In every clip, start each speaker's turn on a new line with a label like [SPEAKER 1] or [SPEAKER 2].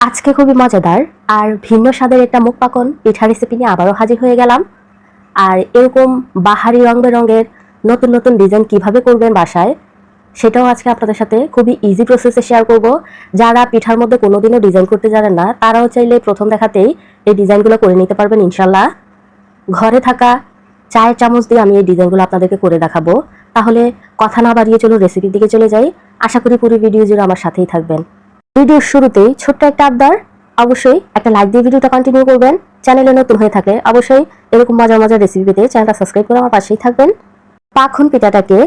[SPEAKER 1] আজকে খুবই মজাদার আর ভিন্ন স্বাদের একটা মুখ পাকন পিঠা রেসিপি নিয়ে আবারও হাজির হয়ে গেলাম। আর এরকম বাহারি রং বেরঙের নতুন নতুন ডিজাইন কীভাবে করবেন বাসায়, সেটাও আজকে আপনাদের সাথে খুবই ইজি প্রসেসে শেয়ার করব। যারা পিঠার মধ্যে কোনোদিনও ডিজাইন করতে জানেন না, তারাও চাইলে প্রথম দেখাতেই এই ডিজাইনগুলো করে নিতে পারবেন ইনশাল্লাহ ঘরে থাকা চায়ের চামচ দিয়ে আমি এই ডিজাইনগুলো আপনাদেরকে করে দেখাবো। তাহলে কথা না বাড়িয়ে চলো রেসিপির দিকে চলে যাই। আশা করি পুরো ভিডিও জুড়ে আমার সাথেই থাকবেন। ভিডিওর শুরুতেই ছোট্ট একটা আবদার। অবশ্যই একটা লাইক দিয়ে ভিডিওটা কন্টিনিউ করবেন। চ্যানেলে নতুন হয়ে থাকে অবশ্যই এরকম মজার মজার রেসিপি পেতে চ্যানেলটা সাবস্ক্রাইব করে আমার পাশেই থাকবেন। পাখন পিঠাটাকে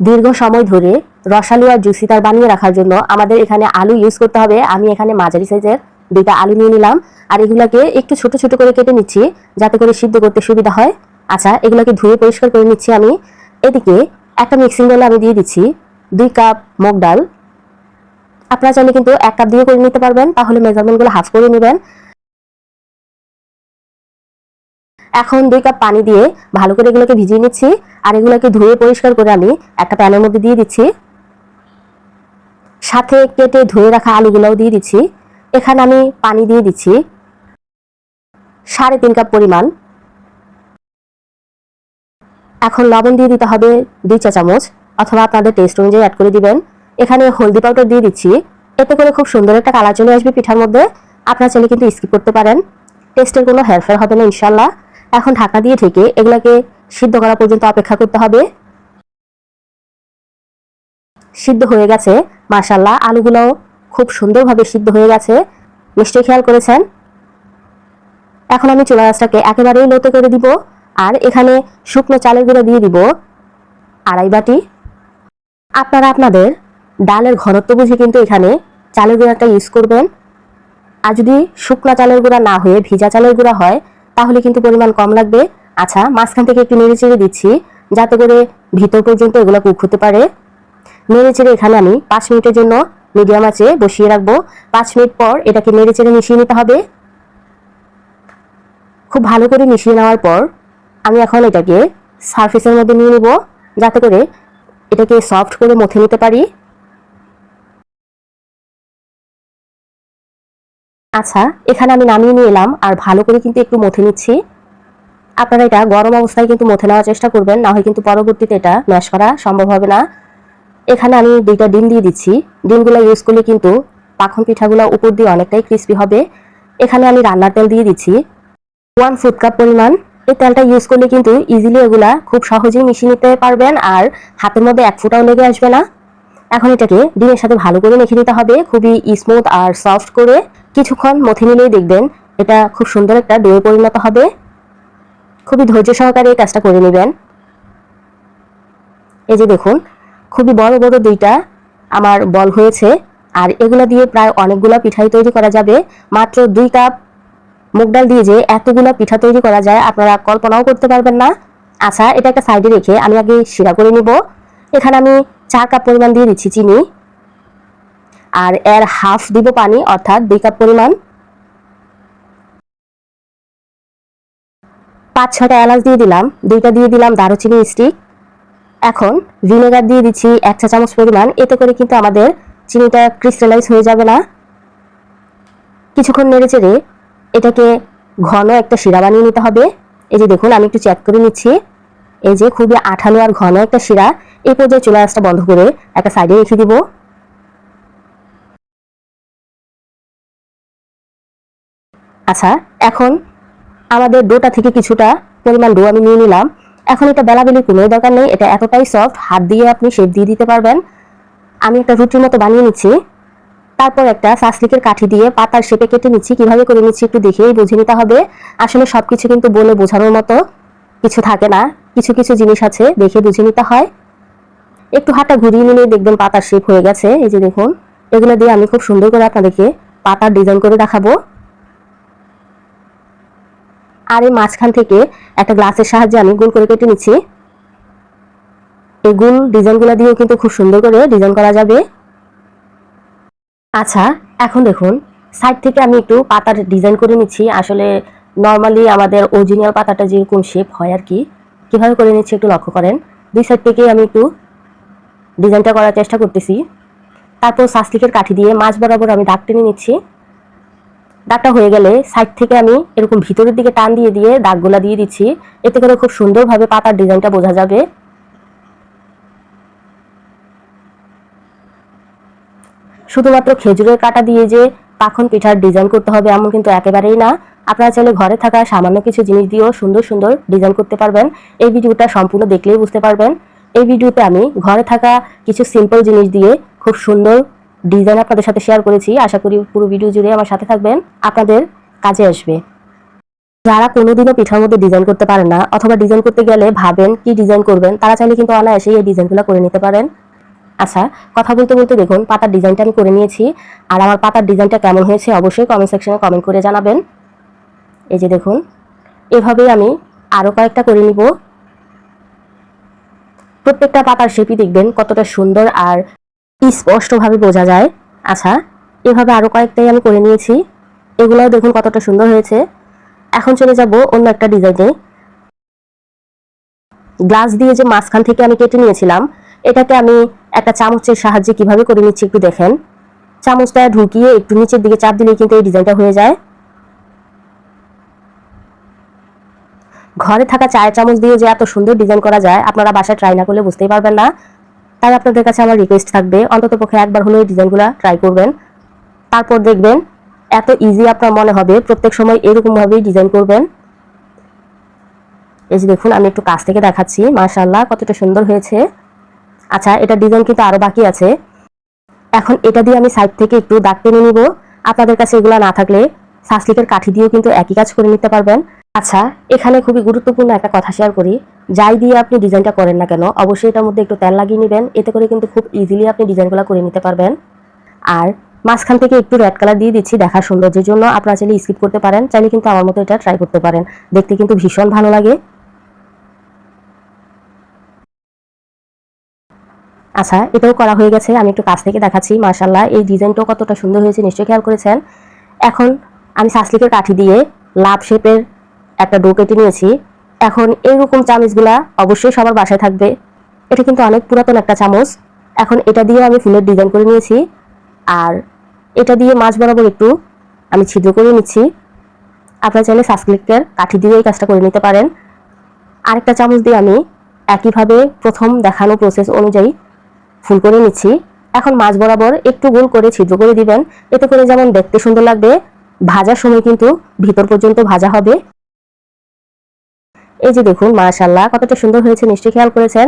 [SPEAKER 1] দীর্ঘ সময় ধরে রসালো আর জুসিদার বানিয়ে রাখার জন্য আমাদের এখানে আলু ইউজ করতে হবে। আমি এখানে মাঝারি সাইজের দুইটা আলু নিয়ে নিলাম। আর এগুলাকে একটু ছোট ছোট করে কেটে নিচ্ছি যাতে করে সিদ্ধ করতে সুবিধা হয়। আচ্ছা এগুলোকে ধুয়ে পরিষ্কার করে নিচ্ছি আমি। এদিকে একটা মিক্সিং বলে আমি দিয়ে দিচ্ছি দুই কাপ মুগ ডাল। আপনারা চাইলে কিন্তু এক কাপ দিয়ে করে নিতে পারবেন। তাহলে মেজারমেন্টগুলো হাফ করে নেবেন। এখন দুই কাপ পানি দিয়ে ভালো করে এগুলোকে ভিজিয়ে নিচ্ছি। আর এগুলোকে ধুয়ে পরিষ্কার করে আমি একটা প্যানের মধ্যে দিয়ে দিচ্ছি। সাথে কেটে ধুয়ে রাখা আলুগুলোও দিয়ে দিচ্ছি। এখানে আমি পানি দিয়ে দিচ্ছি সাড়ে তিন কাপ পরিমাণ। এখন লবণ দিয়ে দিতে হবে দুই চা চামচ, অথবা আপনাদের টেস্ট অনুযায়ী অ্যাড করে দিবেন। এখানে হলদি পাউডার দিয়ে দিচ্ছি। এতে করে খুব সুন্দর একটা কালার চলে আসবে পিঠার মধ্যে। আপনারা চাইলে কিন্তু স্কিপ করতে পারেন। টেস্টের কোনো হেরফের হবে না ইনশাল্লাহ এখন ঢাকা দিয়ে ঢেকে এগুলাকে সিদ্ধ করা পর্যন্ত অপেক্ষা করতে হবে। সিদ্ধ হয়ে গেছে। মাশাল্লাহ আলুগুলো খুব সুন্দরভাবে সিদ্ধ হয়ে গেছে। নিশ্চয়ই খেয়াল করেছেন? এখন আমি চুলা গাছটাকে একেবারেই লোতে করে দিব। আর এখানে শুকনো চালের গুঁড়ো দিয়ে দিব। আড়াই বাটি। আপনারা আপনাদের ডালের ঘনত্ব বুঝে কিন্তু এখানে চালের গুঁড়াটা ইউজ করবেন। আর যদি শুকনা চালের গুঁড়া না হয়ে ভিজা চালের গুঁড়া হয়, তাহলে কিন্তু পরিমাণ কম লাগবে। আচ্ছা মাঝখান থেকে একটু নেড়ে চেড়ে দিচ্ছি, যাতে করে ভিতর পর্যন্ত এগুলো কুক হতে পারে। নেড়ে চেড়ে এখানে আমি পাঁচ মিনিটের জন্য মিডিয়াম আঁচে বসিয়ে রাখব। পাঁচ মিনিট পর এটাকে নেড়ে চেড়ে মিশিয়ে নিতে হবে। খুব ভালো করে মিশিয়ে নেওয়ার পর আমি এখন এটাকে সার্ফেসের মধ্যে নিয়ে নেব, যাতে করে এটাকে সফট করে মথে নিতে পারি। আচ্ছা এখানে আমি নামিয়ে নিয়ে এলাম, আর ভালো করে কিন্তু একটু মথে নিচ্ছি। আপনারা এটা গরম অবস্থায় কিন্তু মথে নেওয়ার চেষ্টা করবেন, না হয় কিন্তু পরবর্তীতে এটা ম্যাশ করা সম্ভব হবে না। এখানে আমি দুইটা ডিম দিয়ে দিচ্ছি। ডিমগুলো ইউজ করলে কিন্তু পাখন পিঠাগুলো উপর দিয়ে অনেকটাই ক্রিস্পি হবে। এখানে আমি রান্নার তেল দিয়ে দিচ্ছি। ওয়ান ফুড কাপ পরিমাণ। এই তেলটা ইউজ করলে কিন্তু ইজিলি এগুলা খুব সহজেই মিশিয়ে নিতে পারবেন, আর হাতের মধ্যে এক ফুটাও লেগে আসবে না। এখন এটাকে ডিমের সাথে ভালো করে মেখে নিতে হবে, খুবই স্মুথ আর সফট করে। কিছুক্ষণ মথে নিলেই দেখবেন এটা খুব সুন্দর একটা ডোয়ে পরিণত হবে। খুবই ধৈর্য সহকারে এই কাজটা করে নেবেন। এই যে দেখুন, খুবই বড় বড় দুইটা আমার বল হয়েছে, আর এগুলো দিয়ে প্রায় অনেকগুলো পিঠাই তৈরি করা যাবে। মাত্র দুই কাপ মুগ ডাল দিয়ে যে এতগুলো পিঠা তৈরি করা যায়, আপনারা কল্পনাও করতে পারবেন না। আচ্ছা এটা একটা সাইডে রেখে আমি আগে শিরা করে নিব। এখানে আমি চার কাপ পরিমাণ দিয়ে দিচ্ছি চিনি। আর এর হাফ দিব পানি, অর্থাৎ দুই কাপ পরিমাণ। পাঁচ ছটা এলাচ দিয়ে দিলাম, দুইটা দিয়ে দিলাম দারুচিনি স্টিক এখন ভিনেগার দিয়ে দিচ্ছি এক চা চামচ পরিমাণ, এতে করে কিন্তু আমাদের চিনিটা ক্রিস্টালাইজ হয়ে যাবে না। কিছুক্ষণ নেড়ে চেড়ে এটাকে ঘন একটা শিরা বানিয়ে নিতে হবে। এই যে দেখুন, আমি একটু চেক করে নিচ্ছি। এই যে খুবই আঠালো আর ঘন একটা শিরা এই পর্যায়ে চুলা আঁচটা বন্ধ করে একটা সাইডে রেখে দিব। আচ্ছা এখন আমাদের ডোটা থেকে কিছুটা পরিমাণ ডো আমি নিয়ে নিলাম। এখন এটা বেলাবেলি কোনো দরকার নেই, এটা এতটাই সফট হাত দিয়ে আপনি শেপ দিয়ে দিতে পারবেন। আমি একটা রুটির মতো বানিয়ে নিচ্ছি। তারপর একটা সাসলিকের কাঠি দিয়ে পাতার শেপে কেটে নিচ্ছি। কীভাবে করে নিচ্ছি একটু দেখেই বুঝে নিতে হবে। আসলে সব কিছু কিন্তু বলে বোঝানোর মতো কিছু থাকে না। কিছু কিছু জিনিস আছে, দেখে বুঝে নিতে হয়। একটু হাতটা ঘুরিয়ে নিলে দেখবেন পাতার শেপ হয়ে গেছে। এই যে দেখুন, এগুলো দিয়ে আমি খুব সুন্দর করে আপনাদেরকে পাতার ডিজাইন করে দেখাবো। আর এই মাঝখান থেকে একটা গ্লাসের সাহায্যে আমি গোল করে কেটে নিচ্ছি। এই গোল ডিজাইনগুলো দিয়েও কিন্তু খুব সুন্দর করে ডিজাইন করা যাবে। আচ্ছা এখন দেখুন, সাইড থেকে আমি একটু পাতার ডিজাইন করে নিচ্ছি। আসলে নর্মালি আমাদের অরিজিনাল পাতাটা যেরকম শেপ হয় আর কি, কীভাবে করে নিচ্ছি একটু লক্ষ্য করেন। দুই সাইড থেকে আমি একটু ডিজাইনটা করার চেষ্টা করতেছি। তারপর সাসলিকের কাঠি দিয়ে মাছ বরাবর আমি দাগ টেনে নিচ্ছি। দাগটা হয়ে গেলে সাইড থেকে আমি এরকম ভিতরের দিকে টান দিয়ে দিয়ে দাগগুলা দিয়ে দিচ্ছি। এতে করে খুব সুন্দরভাবে পাতার ডিজাইনটা বোঝা যাবে। শুধুমাত্র খেজুরের কাটা দিয়ে যে পাখন পিঠার ডিজাইন করতে হবে এমন কিন্তু একেবারেই না। আপনারা চাইলে ঘরে থাকা সামান্য কিছু জিনিস দিয়েও সুন্দর সুন্দর ডিজাইন করতে পারবেন। এই ভিডিওটা সম্পূর্ণ দেখলেই বুঝতে পারবেন। এই ভিডিওতে আমি ঘরে থাকা কিছু সিম্পল জিনিস দিয়ে খুব সুন্দর ডিজাইন আপনাদের সাথে শেয়ার করেছি। আশা করি পুরো ভিডিও জুড়ে আমার সাথে থাকবেন। আপনাদের কাজে আসবে। যারা কোনোদিনও পিঠার মধ্যে ডিজাইন করতে পারেন না, অথবা ডিজাইন করতে গেলে ভাবেন কি ডিজাইন করবেন, তারা চাইলে কিন্তু অনায়াসেই এই ডিজাইনগুলো করে নিতে পারেন। আচ্ছা কথা বলতে বলতে দেখুন, পাতার ডিজাইনটা আমি করে নিয়েছি। আর আমার পাতার ডিজাইনটা কেমন হয়েছে অবশ্যই কমেন্ট সেকশনে কমেন্ট করে জানাবেন। এই যে দেখুন, এভাবেই আমি আরও কয়েকটা করে নিব। প্রত্যেকটা পাতার শেপই দেখবেন কতটা সুন্দর আর স্পষ্টভাবে বোঝা যায়। আচ্ছা এভাবে আরও কয়েকটাই আমি করে নিয়েছি। এগুলোও দেখুন কতটা সুন্দর হয়েছে। এখন চলে যাব অন্য একটা ডিজাইনে। গ্লাস দিয়ে যে মাঝখান থেকে আমি কেটে নিয়েছিলাম, এটাকে আমি একটা চামচের সাহায্যে কীভাবে করে নিচ্ছি একটু দেখেন। চামচটা ঢুকিয়ে একটু নিচের দিকে চাপ দিলেই কিন্তু এই ডিজাইনটা হয়ে যায়। ঘরে থাকা চায়ের চামচ দিয়ে যে এত সুন্দর ডিজাইন করা যায়, আপনারা বাসায় ট্রাই না করলে বুঝতেই পারবেন না। তাই আপনাদের কাছে আমার রিকোয়েস্ট থাকবে, অন্তত পক্ষে একবার হলেও এই ডিজাইনগুলো ট্রাই করবেন। তারপর দেখবেন এত ইজি আপনার মনে হবে, প্রত্যেক সময় এরকমভাবেই ডিজাইন করবেন। এই যে দেখুন, আমি একটু কাছ থেকে দেখাচ্ছি মাশাল্লাহ কতটা সুন্দর হয়েছে। আচ্ছা এটা ডিজাইন কিন্তু আরও বাকি আছে। এখন এটা দিয়ে আমি সাইড থেকে একটু দাগ টেনে নিব। আপনাদের কাছে এগুলো না থাকলে সাসলিকের কাঠি দিয়েও কিন্তু একই কাজ করে নিতে পারবেন। আচ্ছা এখানে খুবই গুরুত্বপূর্ণ একটা কথা শেয়ার করি। যাই দিয়ে আপনি ডিজাইনটা করেন না কেন, অবশ্যই এটার মধ্যে একটু তেল লাগিয়ে নেবেন। এতে করে কিন্তু খুব ইজিলি আপনি ডিজাইনগুলো করে নিতে পারবেন। আর মাঝখান থেকে একটু রেড কালার দিয়ে দিচ্ছি দেখার সৌন্দর্যের জন্য। আপনারা চাইলে স্কিপ করতে পারেন, চাইলে কিন্তু আমার মতো এটা ট্রাই করতে পারেন। দেখতে কিন্তু ভীষণ ভালো লাগে। আচ্ছা এটাও করা হয়ে গেছে। আমি একটু কাছ থেকে দেখাচ্ছি মার্শাল্লাহ এই ডিজাইনটাও কতটা সুন্দর হয়েছে, নিশ্চয়ই খেয়াল করেছেন। এখন আমি সাসলিকের কাঠি দিয়ে লাভ শেপের একটা ডো কেটে নিয়েছি। এখন এইরকম চামচগুলা অবশ্যই সবার বাসায় থাকবে। এটা কিন্তু অনেক পুরাতন একটা চামচ। এখন এটা দিয়ে আমি ফুলের ডিজাইন করে নিয়েছি। আর এটা দিয়ে মাছ বরাবর একটু আমি ছিদ্র করে নিচ্ছি। আপনারা চাইলে সাসলিকের কাঠি দিয়ে এই কাজটা করে নিতে পারেন। আরেকটা চামচ দিয়ে আমি একইভাবে প্রথম দেখানো প্রসেস অনুযায়ী ফুল করে নিচ্ছি। এখন মাছ বরাবর একটু গোল করে ছিদ্র করে দিবেন। এতে করে যেমন দেখতে সুন্দর লাগবে, ভাজার সময় কিন্তু ভিতর পর্যন্ত ভাজা হবে। এই যে দেখুন মাশাল্লাহ কতটা সুন্দর হয়েছে, নিশ্চয়ই খেয়াল করেছেন।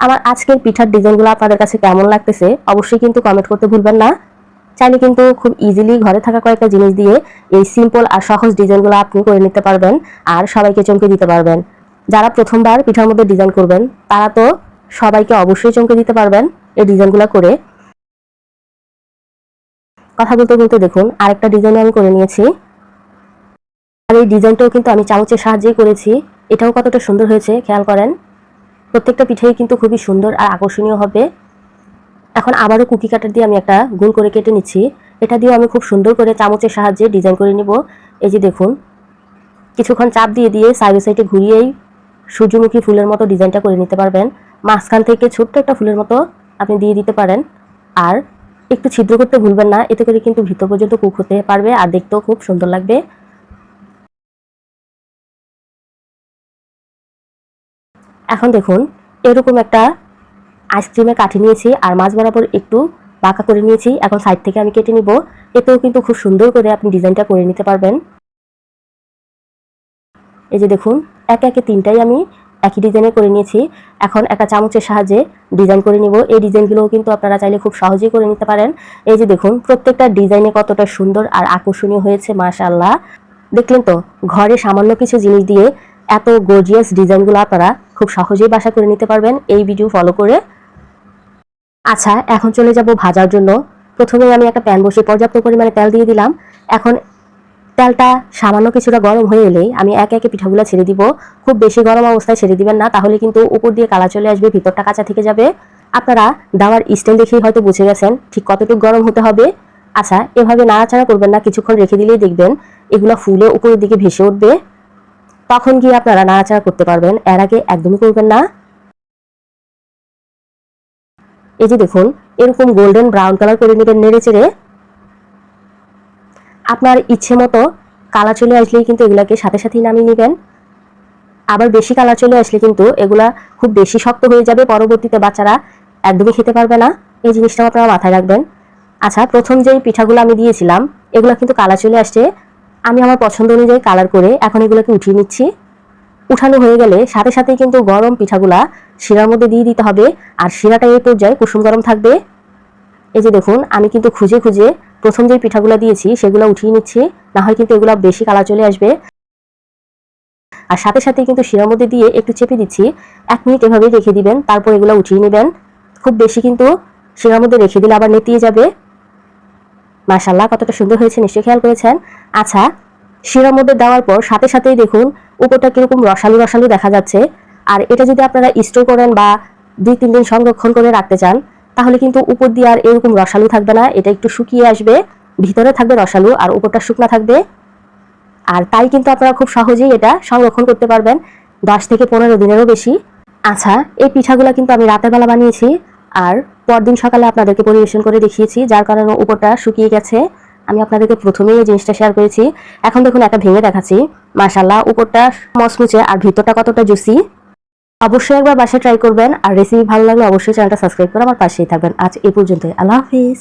[SPEAKER 1] আমার আজকের পিঠার ডিজাইনগুলো আপনাদের কাছে কেমন লাগতেছে, অবশ্যই কিন্তু কমেন্ট করতে ভুলবেন না। চাইলে কিন্তু খুব ইজিলি ঘরে থাকা কয়েকটা জিনিস দিয়ে এই সিম্পল আর সহজ ডিজাইনগুলো আপনি করে নিতে পারবেন আর সবাইকে চমকে দিতে পারবেন। যারা প্রথমবার পিঠার মধ্যে ডিজাইন করবেন, তারা তো সবাইকে অবশ্যই চমকে দিতে পারবেন এই ডিজাইনগুলো করে। কথা বলতে বলতে দেখুন, আরেকটা ডিজাইন আমি করে নিয়েছি। আর এই ডিজাইনটাও কিন্তু আমি চামচের সাহায্যেই করেছি। এটাও কতটা সুন্দর হয়েছে, খেয়াল করেন। প্রত্যেকটা পিঠেই কিন্তু খুবই সুন্দর আর আকর্ষণীয় হবে। এখন আবারও কুকি কাটার দিয়ে আমি একটা গোল করে কেটে নিচ্ছি। এটা দিয়েও আমি খুব সুন্দর করে চামচের সাহায্যে ডিজাইন করে নিব। এই যে দেখুন, কিছুক্ষণ চাপ দিয়ে দিয়ে সাইডে সাইডে ঘুরিয়েই সূর্যমুখী ফুলের মতো ডিজাইনটা করে নিতে পারবেন। মাঝখান থেকে ছোট্ট একটা ফুলের মতো আপনি দিয়ে দিতে পারেন। আর একটু ছিদ্র করতে ভুলবেন না, এতে করে কিন্তু ভিতর পর্যন্ত কুক হতে পারবে আর দেখতেও খুব সুন্দর লাগবে। এখন দেখুন, এরকম একটা আইসক্রিমের কাঠি নিয়েছি আর মাছ বরাবর একটু বাঁকা করে নিয়েছি। এখন সাইড থেকে আমি কেটে নিব। এতেও কিন্তু খুব সুন্দর করে আপনি ডিজাইনটা করে নিতে পারবেন। এই যে দেখুন, একে একে তিনটাই আমি একই ডিজাইনে করে নিয়েছি। এখন একটা চামচের সাহায্যে ডিজাইন করে নিব। এই ডিজাইনগুলোও কিন্তু আপনারা চাইলে খুব সহজেই করে নিতে পারেন। এই যে দেখুন, প্রত্যেকটা ডিজাইনে কতটা সুন্দর আর আকর্ষণীয় হয়েছে মাশাল্লাহ দেখলেন তো, ঘরে সামান্য কিছু জিনিস দিয়ে এত গর্জিয়াস ডিজাইনগুলো আপনারা খুব সহজেই বাসা করে নিতে পারবেন। এই ভিডিও ফলো করে। আচ্ছা এখন চলে যাব ভাজার জন্য। প্রথমে আমি একটা প্যান বসে পর্যাপ্ত পরিমাণে তেল দিয়ে দিলাম। এখন তেলটা সামান্য কিছুটা গরম হয়ে এলেই আমি একে একে পিঠাগুলো ছেড়ে দিব। খুব বেশি গরম অবস্থায় ছেড়ে দিবেন না, তাহলে কিন্তু উপর দিয়ে কালা চলে আসবে, ভিতরটা কাঁচা থেকে যাবে। আপনারা দাওয়ার স্টাইল দেখেই হয়তো বুঝে গেছেন ঠিক কতটুকু গরম হতে হবে। আচ্ছা এভাবে নাড়াচাড়া করবেন না, কিছুক্ষণ রেখে দিলেই দেখবেন এগুলো ফুলে উপরের দিকে ভেসে উঠবে। তখন গিয়ে আপনারা নাড়াচাড়া করতে পারবেন? এর আগে একদমই করবেন না। এই যে দেখুন, এরকম গোল্ডেন ব্রাউন কালার করে নেবেন, নেড়ে চেড়ে। আপনার ইচ্ছে মতো কালা চলে আসলেই কিন্তু এগুলাকে সাথে সাথেই নামিয়ে নেবেন। আবার বেশি কালা চলে আসলে কিন্তু এগুলা খুব বেশি শক্ত হয়ে যাবে, পরবর্তীতে বাচ্চারা একদমই খেতে পারবে না। এই জিনিসটাও আপনারা মাথায় রাখবেন। আচ্ছা প্রথম যেই পিঠাগুলো আমি দিয়েছিলাম, এগুলো কিন্তু কালা চলে আসছে। আমি আমার পছন্দ অনুযায়ী কালার করে এখন এগুলোকে উঠিয়ে নিচ্ছি। উঠানো হয়ে গেলে সাথে সাথেই কিন্তু গরম পিঠাগুলা শিরার মধ্যে দিয়ে দিতে হবে আর শিরাটা এই পর্যায়ে কুসুম গরম থাকবে। এই যে দেখুন, আমি কিন্তু খুঁজে খুঁজে প্রথম যে পিঠাগুলো দিয়েছি সেগুলো উঠিয়ে নিচ্ছি, না হয় কিন্তু এগুলো বেশি কালার চলে আসবে। আর সাথে সাথে কিন্তু শিরার মধ্যে দিয়ে একটু চেপে দিচ্ছি। এক মিনিট এভাবেই রেখে দিবেন, তারপর এগুলো উঠিয়ে নেবেন। খুব বেশি কিন্তু শিরার মধ্যে রেখে দিলে আবার নেতিয়ে যাবে। মাশাল্লাহ কতটা সুন্দর হয়েছে, নিশ্চয়ই খেয়াল করেছেন। আচ্ছা শিরার মধ্যে দেওয়ার পর সাথে সাথেই দেখুন, উপরটা কীরকম রসালো রসালো দেখা যাচ্ছে। আর এটা যদি আপনারা স্টোর করেন বা দুই তিন দিন সংরক্ষণ করে রাখতে চান, তাহলে কিন্তু উপর দিয়ে আর এরকম রসালো থাকবে না। এটা একটু শুকিয়ে আসবে, ভিতরে থাকবে রসালো আর উপরটা শুকনা থাকবে। আর তাই কিন্তু আপনারা খুব সহজেই এটা সংরক্ষণ করতে পারবেন, দশ থেকে পনেরো দিনেরও বেশি। আচ্ছা এই পিঠাগুলো কিন্তু আমি রাতের বেলা বানিয়েছি, আর পরদিন সকালে আপনাদেরকে পরিবেশন করে দেখিয়েছি, যার কারণে উপরটা শুকিয়ে গেছে। আমি আপনাদেরকে প্রথমেই এই জিনিসটা শেয়ার করেছি। এখন দেখুন, একটা ভেঙে দেখাচ্ছি। মাশাল্লাহ উপরটা মসমুচে আর ভিতরটা কতটা জুসি অবশ্যই একবার বাসায় ট্রাই করবেন। আর রেসিপি ভালো লাগলে অবশ্যই চ্যানেলটা সাবস্ক্রাইব করে আমার পাশেই থাকবেন। আজ এই পর্যন্ত আল্লাহ হাফিজ।